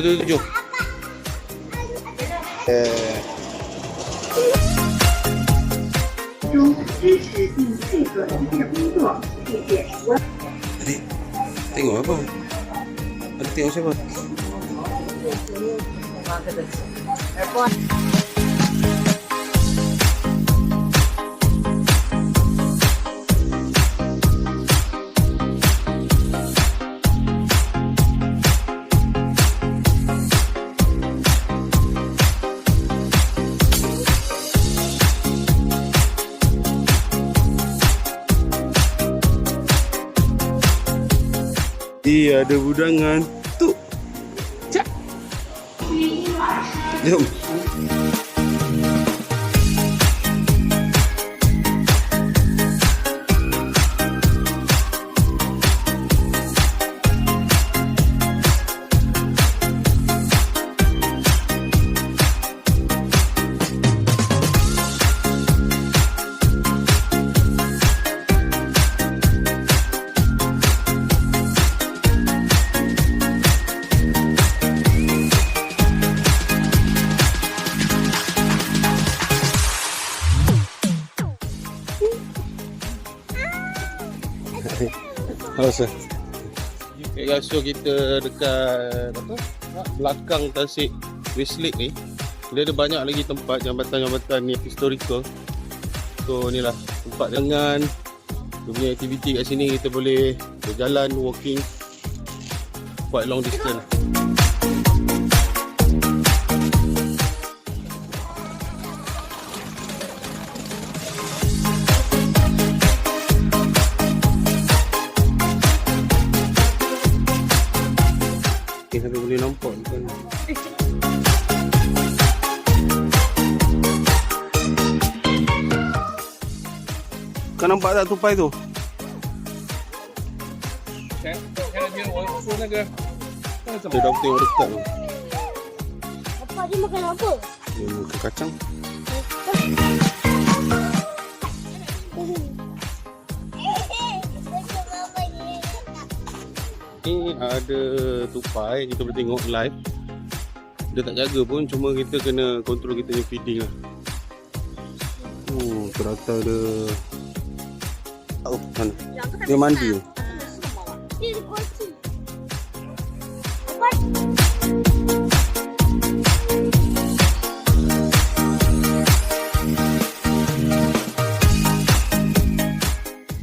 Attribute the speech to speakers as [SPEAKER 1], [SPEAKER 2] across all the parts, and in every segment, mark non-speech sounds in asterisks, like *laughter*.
[SPEAKER 1] 对对对，就。诶。
[SPEAKER 2] 中支持并配合您的工作，谢谢。
[SPEAKER 1] 对，听我吧。别听我说。我在这。哎，不。Dia ada budangan. Tu. Cak. Jom. Rasa. Okay guys, so kita dekat apa? Belakang tasik Westlake ni. Dia ada banyak lagi tempat jambatan-jambatan ni historical. So ni lah tempat dengan dia punya aktiviti kat sini kita boleh berjalan walking quite long distance. un kan. poco. Kau nampak tak tupai tu? Dia dah tengok dekat tu.
[SPEAKER 3] Apa dia makan apa?
[SPEAKER 1] Dia makan kacang. Ni ada tupai kita boleh tengok live. Dia tak jaga pun cuma kita kena control kita punya feeding lah. Oh, terata ada Oh, mana? Dia mandi.
[SPEAKER 3] Dia di kunci.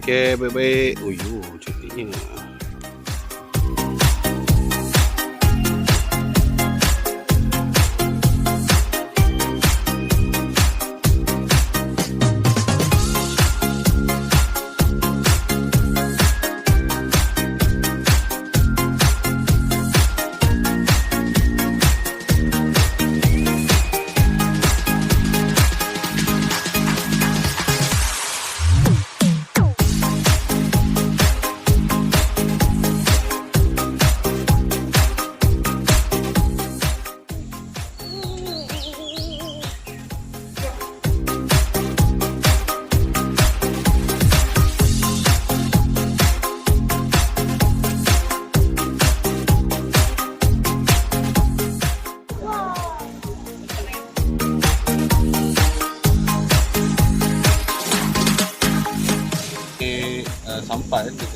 [SPEAKER 1] Okey, baik-baik. Oh, yo, cantiknya.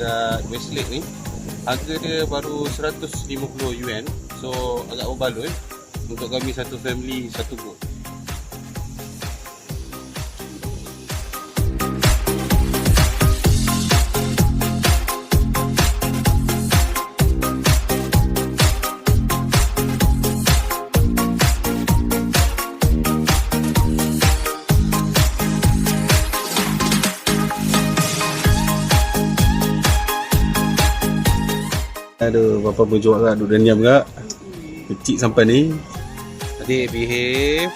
[SPEAKER 1] Dekat Westlake ni harga dia baru 150 yuan. So agak berbaloi untuk kami satu family satu boat Aduh, bapa berjuang kat duduk dan diam kat. Kecil sampai ni. Adik behave.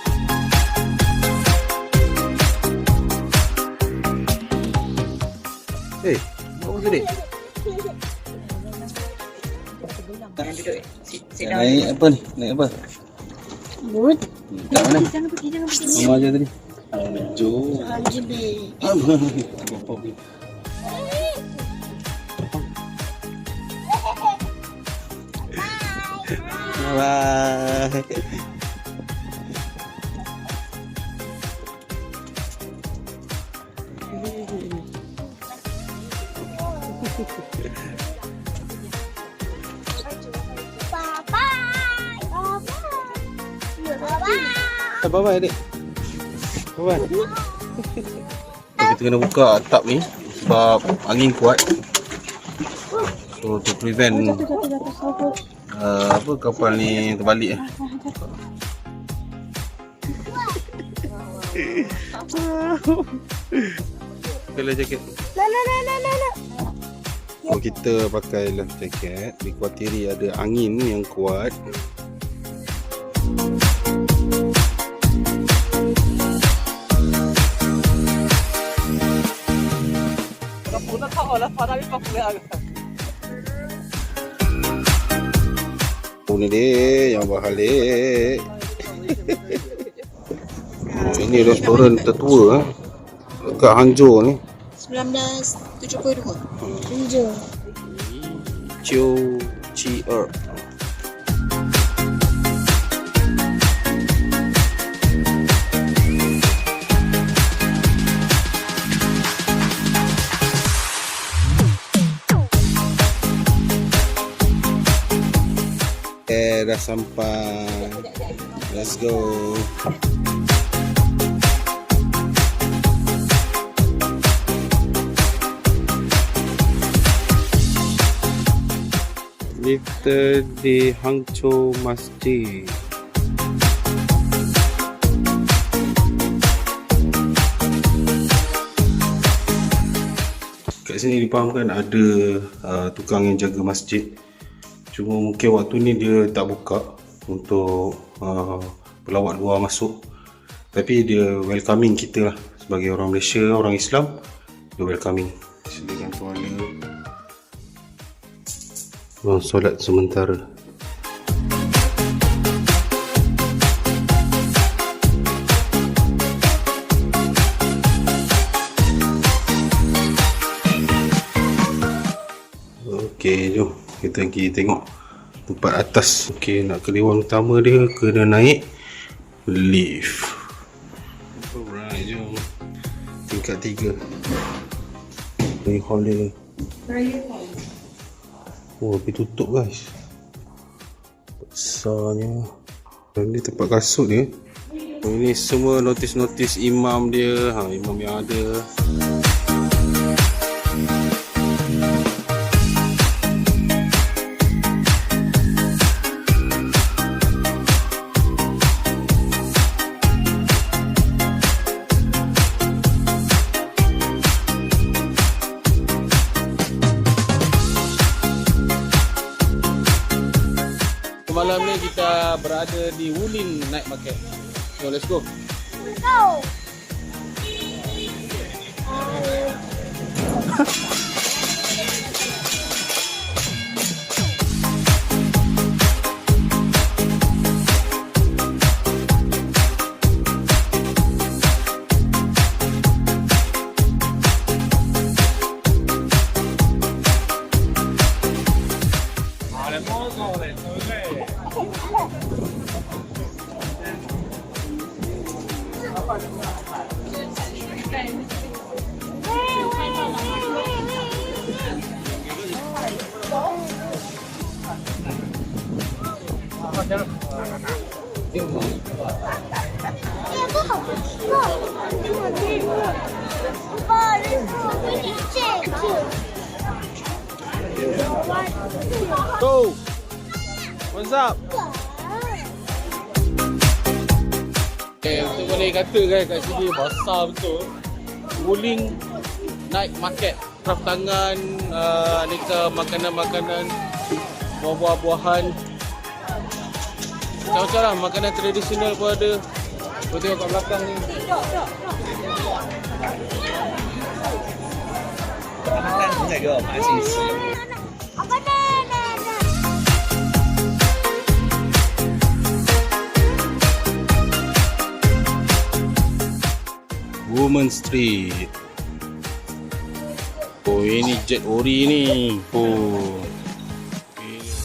[SPEAKER 1] Eh, apa tu dik? Naik apa ni? Naik apa?
[SPEAKER 3] But.
[SPEAKER 1] Kat mana?
[SPEAKER 3] Jangan pergi, jangan pergi.
[SPEAKER 1] Mama aja tadi. Jom.
[SPEAKER 3] Anjir.
[SPEAKER 1] Bapa pergi. Bye.
[SPEAKER 3] Bye-bye. Bye-bye. Bye-bye.
[SPEAKER 1] Bye bye adik. Bye bye. Kita kena buka atap ni sebab angin kuat. So to prevent Uh, apa kapal ni terbalik eh. Kalau jaket.
[SPEAKER 3] Nah, nah, nah, nah, nah, nah.
[SPEAKER 1] Kalau kita pakai life jacket, dikuatiri ada angin yang kuat. Oh ni dia yang balik. oh, *laughs* ini restoran tertua eh. Dekat Hangzhou ni.
[SPEAKER 3] 1972. Tunjuk.
[SPEAKER 1] Chiu Chi Er. Eh, dah sampai. Let's go. Kita di Hangzhou Masjid. Kat sini dipahamkan ada uh, tukang yang jaga masjid. Cuma mungkin waktu ni dia tak buka untuk uh, pelawat luar masuk. Tapi dia welcoming kita lah sebagai orang Malaysia, orang Islam. Dia welcoming. Sediakan tuala. Oh, solat sementara. Okey, jom kita pergi tengok tempat atas. Okey, nak ke dewan utama dia kena naik lift. Alright, jom. Tingkat tiga. Ini hall dia. Oh, tapi tutup guys. Besarnya. Dan ni tempat kasut dia. Oh, ini semua notis-notis imam dia. Ha, imam yang ada. Berada di Wulin Night Market. So let's go.
[SPEAKER 3] Go. Eh, 不好
[SPEAKER 1] Go. What's up? Boleh kata kan kat sini besar betul. Wuling Night Market. Craft tangan, uh, aneka makanan-makanan, buah-buahan. Macam-macam lah, makanan tradisional pun ada. Kau tengok kat belakang ni.
[SPEAKER 3] Apa dah, dah,
[SPEAKER 1] Woman Street. Oh, ini jet ori ni. Oh.